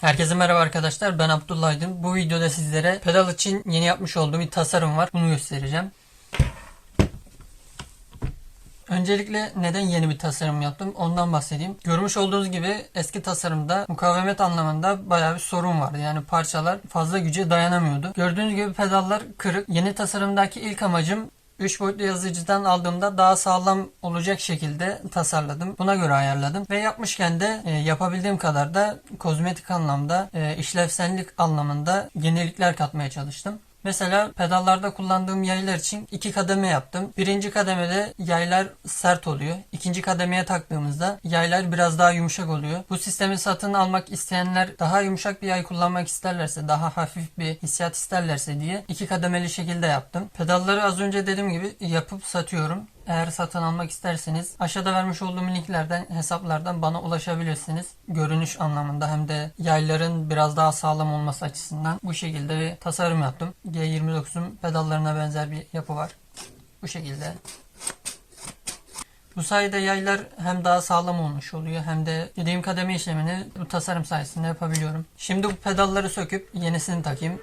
Herkese merhaba arkadaşlar ben Abdullah Aydın. Bu videoda sizlere pedal için yeni yapmış olduğum bir tasarım var. Bunu göstereceğim. Öncelikle neden yeni bir tasarım yaptım ondan bahsedeyim. Görmüş olduğunuz gibi eski tasarımda mukavemet anlamında bayağı bir sorun vardı. Yani parçalar fazla güce dayanamıyordu. Gördüğünüz gibi pedallar kırık. Yeni tasarımdaki ilk amacım 3 boyutlu yazıcıdan aldığımda daha sağlam olacak şekilde tasarladım. Buna göre ayarladım. Ve yapmışken de e, yapabildiğim kadar da kozmetik anlamda, e, işlevsellik anlamında yenilikler katmaya çalıştım. Mesela pedallarda kullandığım yaylar için iki kademe yaptım. Birinci kademede yaylar sert oluyor. İkinci kademeye taktığımızda yaylar biraz daha yumuşak oluyor. Bu sistemi satın almak isteyenler daha yumuşak bir yay kullanmak isterlerse, daha hafif bir hissiyat isterlerse diye iki kademeli şekilde yaptım. Pedalları az önce dediğim gibi yapıp satıyorum. Eğer satın almak isterseniz aşağıda vermiş olduğum linklerden hesaplardan bana ulaşabilirsiniz. Görünüş anlamında hem de yayların biraz daha sağlam olması açısından bu şekilde bir tasarım yaptım. G29'un pedallarına benzer bir yapı var. Bu şekilde. Bu sayede yaylar hem daha sağlam olmuş oluyor hem de dediğim kademe işlemini bu tasarım sayesinde yapabiliyorum. Şimdi bu pedalları söküp yenisini takayım.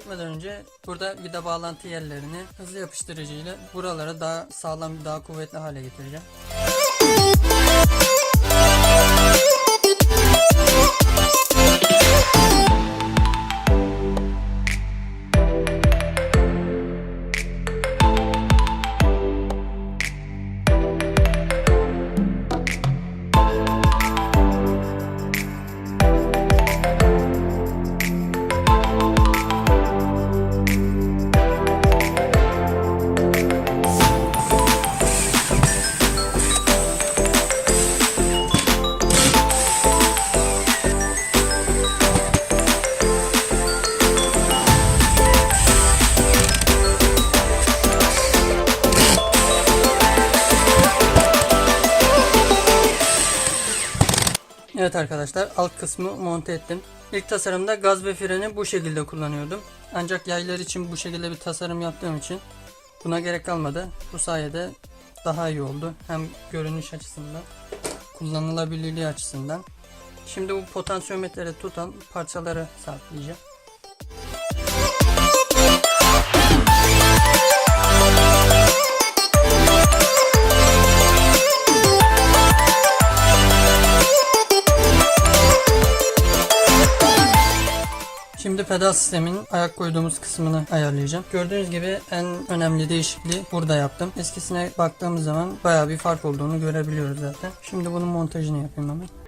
Etmeden önce burada vida bağlantı yerlerini hızlı yapıştırıcı ile buralara daha sağlam, daha kuvvetli hale getireceğim. Evet arkadaşlar alt kısmı monte ettim. İlk tasarımda gaz ve freni bu şekilde kullanıyordum. Ancak yaylar için bu şekilde bir tasarım yaptığım için buna gerek kalmadı. Bu sayede daha iyi oldu. Hem görünüş açısından, kullanılabilirliği açısından. Şimdi bu potansiyometleri tutan parçaları sabitleyeceğim. Pedal sisteminin ayak koyduğumuz kısmını ayarlayacağım. Gördüğünüz gibi en önemli değişikliği burada yaptım. Eskisine baktığımız zaman bayağı bir fark olduğunu görebiliyoruz zaten. Şimdi bunun montajını yapayım hemen.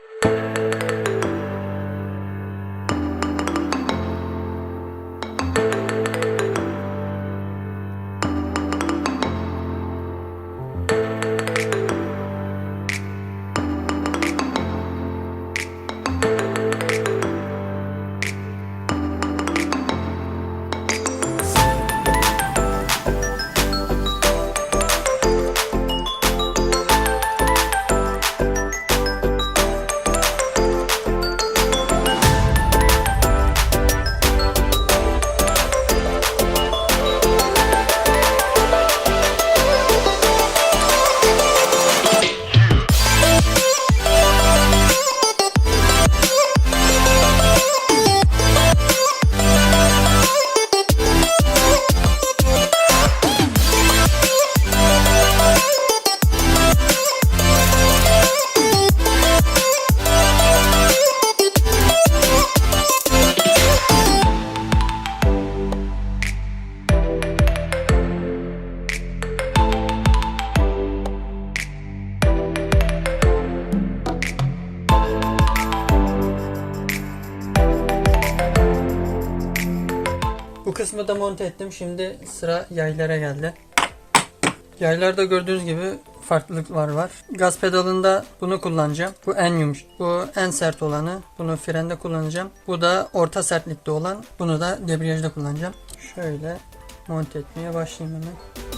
Kısmı da monte ettim. Şimdi sıra yaylara geldi. Yaylarda gördüğünüz gibi farklılıklar var. Gaz pedalında bunu kullanacağım. Bu en yumuş, bu en sert olanı. Bunu frende kullanacağım. Bu da orta sertlikte olan. Bunu da debriyajda kullanacağım. Şöyle monte etmeye başlayayım hemen.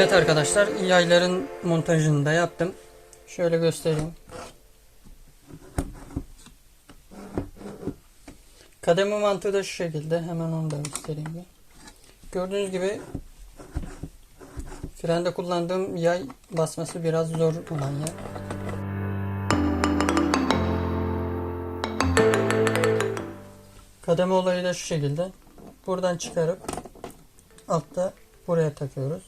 Evet arkadaşlar yayların montajını da yaptım. Şöyle göstereyim. Kademe mantığı da şu şekilde. Hemen onu da göstereyim bir. Gördüğünüz gibi frende kullandığım yay basması biraz zor olan yer. Kademe olayı da şu şekilde. Buradan çıkarıp altta buraya takıyoruz.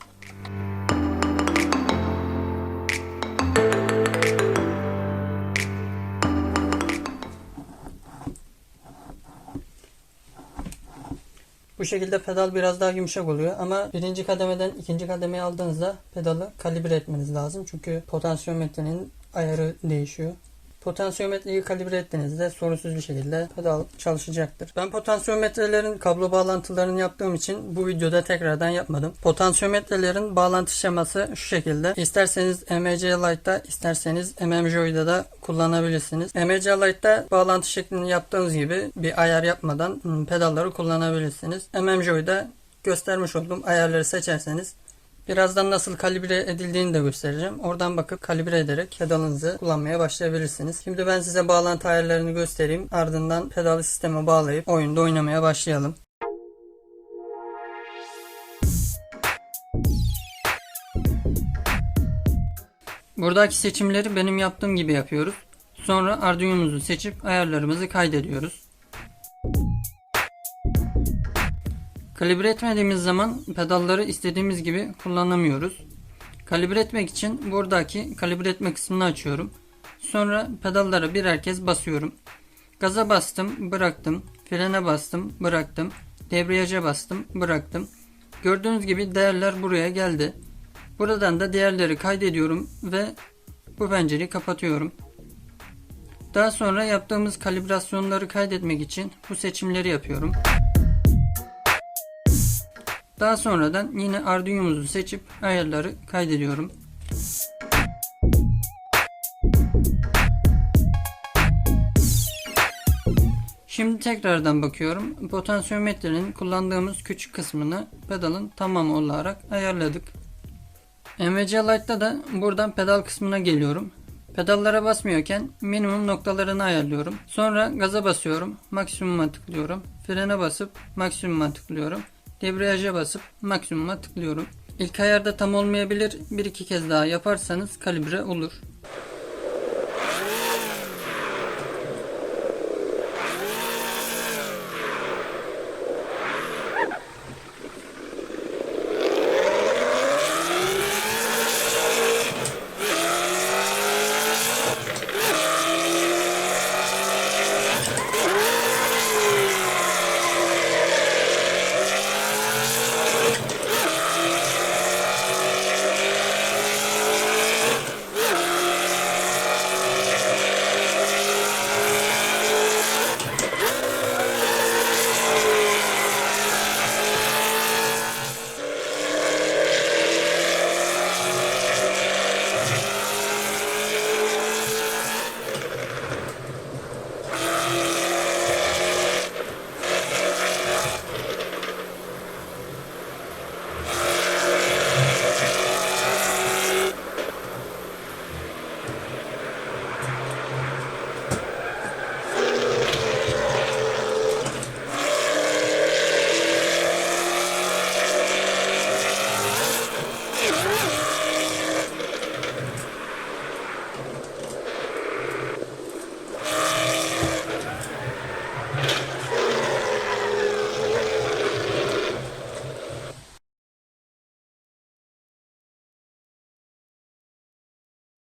Bu şekilde pedal biraz daha yumuşak oluyor ama birinci kademeden ikinci kademeye aldığınızda pedalı kalibre etmeniz lazım. Çünkü potansiyometrenin ayarı değişiyor. Potansiyometreyi kalibre ettiğinizde sorunsuz bir şekilde pedal çalışacaktır. Ben potansiyometrelerin kablo bağlantılarını yaptığım için bu videoda tekrardan yapmadım. Potansiyometrelerin bağlantı şeması şu şekilde. İsterseniz MC Lite'da isterseniz MMJoy'da da kullanabilirsiniz. MC Lite'da bağlantı şeklini yaptığınız gibi bir ayar yapmadan hmm, pedalları kullanabilirsiniz. MMJoy'da göstermiş olduğum ayarları seçerseniz Birazdan nasıl kalibre edildiğini de göstereceğim. Oradan bakıp kalibre ederek pedalınızı kullanmaya başlayabilirsiniz. Şimdi ben size bağlantı ayarlarını göstereyim. Ardından pedalı sisteme bağlayıp oyunda oynamaya başlayalım. Buradaki seçimleri benim yaptığım gibi yapıyoruz. Sonra Arduino'muzu seçip ayarlarımızı kaydediyoruz. Kalibre etmediğimiz zaman pedalları istediğimiz gibi kullanamıyoruz. Kalibre etmek için buradaki kalibre etme kısmını açıyorum. Sonra pedallara birer kez basıyorum. Gaza bastım, bıraktım. Frene bastım, bıraktım. Debriyaja bastım, bıraktım. Gördüğünüz gibi değerler buraya geldi. Buradan da değerleri kaydediyorum ve bu pencereyi kapatıyorum. Daha sonra yaptığımız kalibrasyonları kaydetmek için bu seçimleri yapıyorum. Daha sonradan yine Arduino'muzu seçip ayarları kaydediyorum. Şimdi tekrardan bakıyorum. Potansiyometrenin kullandığımız küçük kısmını pedalın tamamı olarak ayarladık. MVC Lite'da da buradan pedal kısmına geliyorum. Pedallara basmıyorken minimum noktalarını ayarlıyorum. Sonra gaza basıyorum. Maksimuma tıklıyorum. Frene basıp maksimuma tıklıyorum. Debriyaja basıp maksimuma tıklıyorum. İlk ayarda tam olmayabilir. Bir iki kez daha yaparsanız kalibre olur.